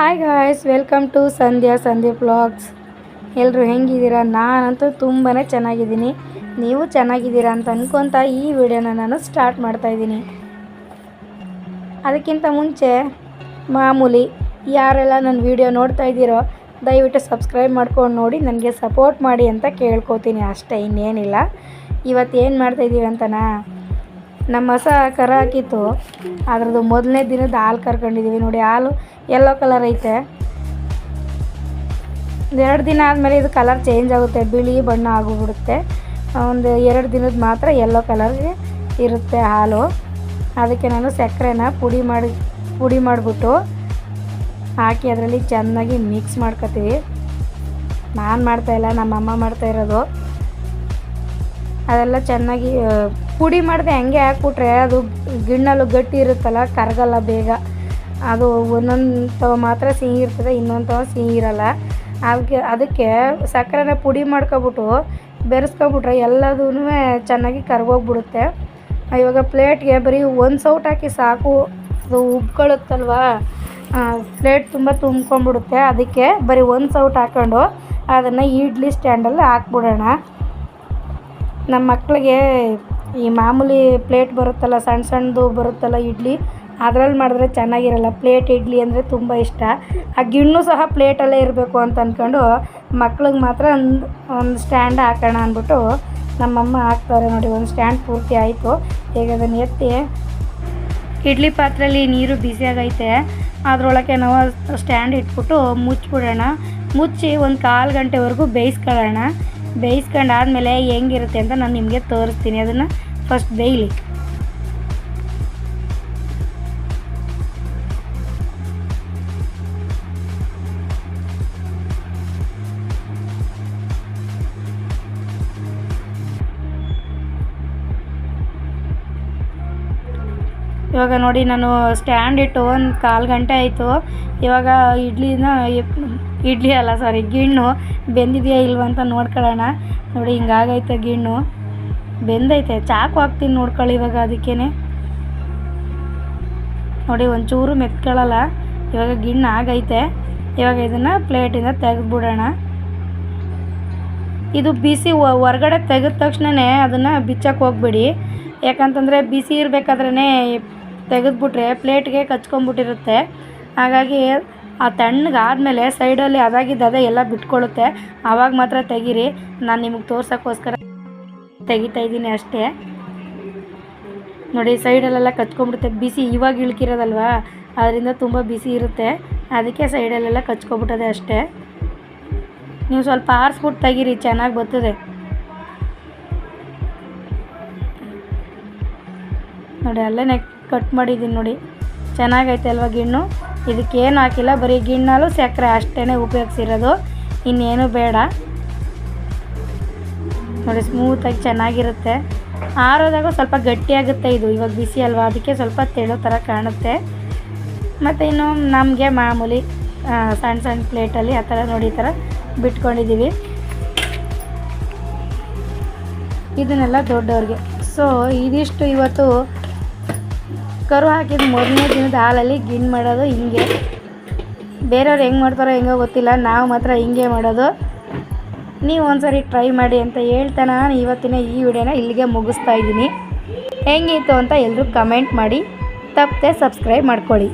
Hi guys welcome to Sandhya Sandhya blogs ಎಲ್ಲರೂ ಹೆಂಗಿದ್ದೀರಾ? ನಾನಂತೂ ತುಂಬಾ ಚೆನ್ನಾಗಿದ್ದೀನಿ. ನೀವು ಚೆನ್ನಾಗಿದ್ದೀರಾ ಅಂತ ಅನ್ಕೊತ ಈ ವಿಡಿಯೋನ ನಾನು ಸ್ಟಾರ್ಟ್ ಮಾಡ್ತಾಯಿದ್ದೀನಿ ಅದಕ್ಕಿಂತ ಮುಂಚೆ, ಮಾಮೂಲಿ ಯಾರೆಲ್ಲ ನನ್ನ ವಿಡಿಯೋ ನೋಡ್ತಾ ಇದ್ದೀರೋ, ದಯವಿಟ್ಟು ಸಬ್ಸ್ಕ್ರೈಬ್ ಮಾಡ್ಕೊಂಡು ನೋಡಿ, ನನಗೆ ಸಪೋರ್ಟ್ ಮಾಡಿ ಅಂತ ಕೇಳ್ಕೊತೀನಿ ಅಷ್ಟೇ, ಇನ್ನೇನಿಲ್ಲ. ಇವತ್ತು ಏನು ಮಾಡ್ತಾಯಿದ್ದೀವಿ ಅಂತನಾ? ನಮ್ಮ ಹೊಸ ಕರ ಹಾಕಿತ್ತು. ಅದ್ರದ್ದು ಮೊದಲನೇ ದಿನದ ಹಾಲು ಕರ್ಕೊಂಡಿದ್ದೀವಿ ನೋಡಿ, ಹಾಲು ಯೆಲ್ಲೋ ಕಲರ್ ಐತೆ. ಎರಡು ದಿನ ಆದಮೇಲೆ ಇದು ಕಲರ್ ಚೇಂಜ್ ಆಗುತ್ತೆ, ಬಿಳಿ ಬಣ್ಣ ಆಗೋಗ್ಬಿಡುತ್ತೆ. ಒಂದು ಎರಡು ದಿನದ ಮಾತ್ರ ಯೆಲ್ಲೋ ಕಲರ್ಗೆ ಇರುತ್ತೆ ಹಾಲು. ಅದಕ್ಕೆ ನಾನು ಸಕ್ಕರೆನ ಪುಡಿ ಮಾಡಿ, ಪುಡಿ ಮಾಡಿಬಿಟ್ಟು ಹಾಕಿ ಅದರಲ್ಲಿ ಚೆನ್ನಾಗಿ ಮಿಕ್ಸ್ ಮಾಡ್ಕೊತೀವಿ. ನಾನು ಮಾಡ್ತಾಯಿಲ್ಲ ನಮ್ಮಮ್ಮ ಮಾಡ್ತಾ ಇರೋದು. ಅದೆಲ್ಲ ಚೆನ್ನಾಗಿ ಪುಡಿ ಮಾಡಿದೆ ಹಂಗೆ ಹಾಕ್ಬಿಟ್ರೆ ಅದು ಗಿಣ್ಣಲು ಗಟ್ಟಿ ಇರುತ್ತಲ್ಲ, ಕರಗಲ್ಲ ಬೇಗ. ಅದು ಒಂದೊಂದು ತವ ಮಾತ್ರ ಸಿಹಿ ಇರ್ತದೆ ಇನ್ನೊಂದು ತವ ಸಿಹಿ ಇರಲ್ಲ. ಅದಕ್ಕೆ ಅದಕ್ಕೆ ಸಕ್ಕರೆನ ಪುಡಿ ಮಾಡ್ಕೊಬಿಟ್ಟು ಬೆರೆಸ್ಕೊಬಿಟ್ರೆ ಎಲ್ಲದೂ ಚೆನ್ನಾಗಿ ಕರ್ಗೋಗ್ಬಿಡುತ್ತೆ. ಇವಾಗ ಪ್ಲೇಟ್ಗೆ ಬರೀ ಒಂದು ಸೌಟ್ ಹಾಕಿ ಸಾಕು, ಅದು ಉಬ್ಕೊಳ್ಳುತ್ತಲ್ವಾ? ಪ್ಲೇಟ್ ತುಂಬ ತುಂಬ್ಕೊಂಬಿಡುತ್ತೆ ಅದಕ್ಕೆ ಬರೀ ಒಂದು ಸೌಟ್ ಹಾಕ್ಕೊಂಡು ಅದನ್ನು ಇಡ್ಲಿ ಸ್ಟ್ಯಾಂಡಲ್ಲಿ ಹಾಕ್ಬಿಡೋಣ. ನಮ್ಮ ಮಕ್ಕಳಿಗೆ ಈ ಮಾಮೂಲಿ ಪ್ಲೇಟ್ ಬರುತ್ತಲ್ಲ ಸಣ್ಣ ಸಣ್ಣದು ಬರುತ್ತಲ್ಲ ಇಡ್ಲಿ, ಅದ್ರಲ್ಲಿ ಮಾಡಿದ್ರೆ ಚೆನ್ನಾಗಿರಲ್ಲ. ಪ್ಲೇಟ್ ಇಡ್ಲಿ ಅಂದರೆ ತುಂಬ ಇಷ್ಟ. ಆ ಗಿಣ್ಣು ಸಹ ಪ್ಲೇಟಲ್ಲೇ ಇರಬೇಕು ಅಂತ ಅಂದ್ಕೊಂಡು ಮಕ್ಳಿಗೆ ಮಾತ್ರ ಒಂದು ಒಂದು ಸ್ಟ್ಯಾಂಡ್ ಹಾಕೋಣ ಅಂದ್ಬಿಟ್ಟು ನಮ್ಮಮ್ಮ ಹಾಕ್ತಾರೆ ನೋಡಿ, ಒಂದು ಸ್ಟ್ಯಾಂಡ್ ಪೂರ್ತಿ ಆಯಿತು. ಈಗ ಅದನ್ನು ಎತ್ತಿ ಇಡ್ಲಿ ಪಾತ್ರೆಯಲ್ಲಿ ನೀರು ಬಿಸಿಯಾಗೈತೆ. ಅದರೊಳಗೆ ನಾವು ಸ್ಟ್ಯಾಂಡ್ ಇಟ್ಬಿಟ್ಟು ಮುಚ್ಚಿಬಿಡೋಣ. ಮುಚ್ಚಿ ಒಂದು ಕಾಲು ಗಂಟೆವರೆಗೂ ಬೇಯಿಸ್ಕೊಳ್ಳೋಣ. ಬೇಯಿಸ್ಕೊಂಡು ಆದಮೇಲೆ ಹೆಂಗಿರುತ್ತೆ ಅಂತ ನಾನು ನಿಮಗೆ ತೋರಿಸ್ತೀನಿ. ಅದನ್ನು ಫಸ್ಟ್ ಬೇಯಲಿ ಇವಾಗ ನೋಡಿ ನಾನು ಸ್ಟ್ಯಾಂಡ್ ಇಟ್ಟು ಒಂದು ಕಾಲು ಗಂಟೆ ಆಯಿತು. ಇವಾಗ ಇಡ್ಲಿನ ಇಡ್ಲಿ ಅಲ್ಲ ಸಾರಿ ಗಿಣ್ಣು ಬೆಂದಿದೆಯಾ ಇಲ್ವ ಅಂತ ನೋಡ್ಕೊಳ್ಳೋಣ. ನೋಡಿ, ಹಿಂಗಾಗೈತೆ ಗಿಣ್ಣು. ಬೆಂದೈತೆ. ಚಾಕು ಹಾಕ್ತೀನಿ ನೋಡ್ಕೊಳ್ಳಿ ಇವಾಗ ಅದಕ್ಕೇ ನೋಡಿ, ಒಂಚೂರು ಮೆತ್ಕೊಳ್ಳಲ್ಲ. ಇವಾಗ ಗಿಣ್ಣು ಆಗೈತೆ. ಇವಾಗ ಇದನ್ನು ಪ್ಲೇಟಿಂದ ತೆಗೆದ್ಬಿಡೋಣ. ಇದು ಬಿಸಿ ಹೊರ್ಗಡೆ ತೆಗೆದ ತಕ್ಷಣವೇ ಅದನ್ನು ಬಿಚ್ಚಕ್ಕೆ ಹೋಗ್ಬಿಡಿ. ಯಾಕಂತಂದರೆ ಬಿಸಿ ಇರಬೇಕಾದ್ರೇ ತೆಗೆದ್ಬಿಟ್ರೆ ಪ್ಲೇಟ್ಗೆ ಕಚ್ಕೊಂಬಿಟ್ಟಿರುತ್ತೆ. ಹಾಗಾಗಿ ಆ ತಣ್ಣಗಾದ್ಮೇಲೆ ಸೈಡಲ್ಲಿ ಅದಾಗಿದ್ದು ಅದೇ ಎಲ್ಲ ಬಿಟ್ಕೊಳ್ಳುತ್ತೆ. ಆವಾಗ ಮಾತ್ರ ತೆಗೀರಿ. ನಾನು ನಿಮಗೆ ತೋರ್ಸೋಕ್ಕೋಸ್ಕರ ತೆಗಿತಾ ಇದ್ದೀನಿ ಅಷ್ಟೇ. ನೋಡಿ, ಸೈಡಲ್ಲೆಲ್ಲ ಕಚ್ಕೊಂಬಿಡುತ್ತೆ. ಬಿಸಿ ಇವಾಗ ಇಳ್ಕಿರೋದಲ್ವಾ? ಅದರಿಂದ ತುಂಬ ಬಿಸಿ ಇರುತ್ತೆ. ಅದಕ್ಕೆ ಸೈಡಲ್ಲೆಲ್ಲ ಕಚ್ಕೊಬಿಟ್ಟದೆ ಅಷ್ಟೇ. ನೀವು ಸ್ವಲ್ಪ ಆರಿಸ್ಬಿಟ್ಟು ತೆಗೀರಿ, ಚೆನ್ನಾಗಿ ಬರ್ತದೆ. ನೋಡಿ ಅಲ್ಲೇ ಕಟ್ ಮಾಡಿದ್ದೀನಿ ನೋಡಿ. ಚೆನ್ನಾಗೈತೆ ಅಲ್ವಾ ಗಿಣ್ಣು? ಇದಕ್ಕೇನು ಹಾಕಿಲ್ಲ, ಬರೀ ಗಿಣ್ಣಲ್ಲೂ ಸಕ್ಕರೆ ಅಷ್ಟೇ ಉಪಯೋಗಿಸಿರೋದು. ಇನ್ನೇನು ಬೇಡ. ನೋಡಿ ಸ್ಮೂತಾಗಿ ಚೆನ್ನಾಗಿರುತ್ತೆ. ಆರೋದಾಗ ಸ್ವಲ್ಪ ಗಟ್ಟಿಯಾಗುತ್ತೆ ಇದು, ಇವಾಗ ಬಿಸಿ ಅಲ್ವಾ? ಅದಕ್ಕೆ ಸ್ವಲ್ಪ ತೆಳು ಥರ ಕಾಣುತ್ತೆ. ಮತ್ತು ಇನ್ನು ನಮಗೆ ಮಾಮೂಲಿ ಸಣ್ಣ ಸಣ್ಣ ಪ್ಲೇಟಲ್ಲಿ ಆ ಥರ ನೋಡಿ ಈ ಥರ ಬಿಟ್ಕೊಂಡಿದ್ದೀವಿ. ಇದನ್ನೆಲ್ಲ ದೊಡ್ಡವ್ರಿಗೆ. ಸೊ ಇದಿಷ್ಟು ಇವತ್ತು ಕರು ಹಾಕಿದ ಮೊದಲನೇ ದಿನದ ಹಾಲಲ್ಲಿ ಗಿನ್ ಮಾಡೋದು ಹಿಂಗೆ. ಬೇರೆಯವ್ರು ಹೆಂಗೆ ಮಾಡ್ತಾರೋ ಹೆಂಗೋ ಗೊತ್ತಿಲ್ಲ, ನಾವು ಮಾತ್ರ ಹಿಂಗೆ ಮಾಡೋದು. ನೀವು ಒಂದ್ಸರಿ ಟ್ರೈ ಮಾಡಿ ಅಂತ ಹೇಳ್ತಾ ನಾನು ಇವತ್ತಿನ ಈ ವಿಡಿಯೋನ ಇಲ್ಲಿಗೆ ಮುಗಿಸ್ತಾ ಇದ್ದೀನಿ. ಹೆಂಗಿತ್ತು ಅಂತ ಎಲ್ಲರೂ ಕಮೆಂಟ್ ಮಾಡಿ, ತಪ್ಪದೆ ಸಬ್ಸ್ಕ್ರೈಬ್ ಮಾಡ್ಕೊಳ್ಳಿ.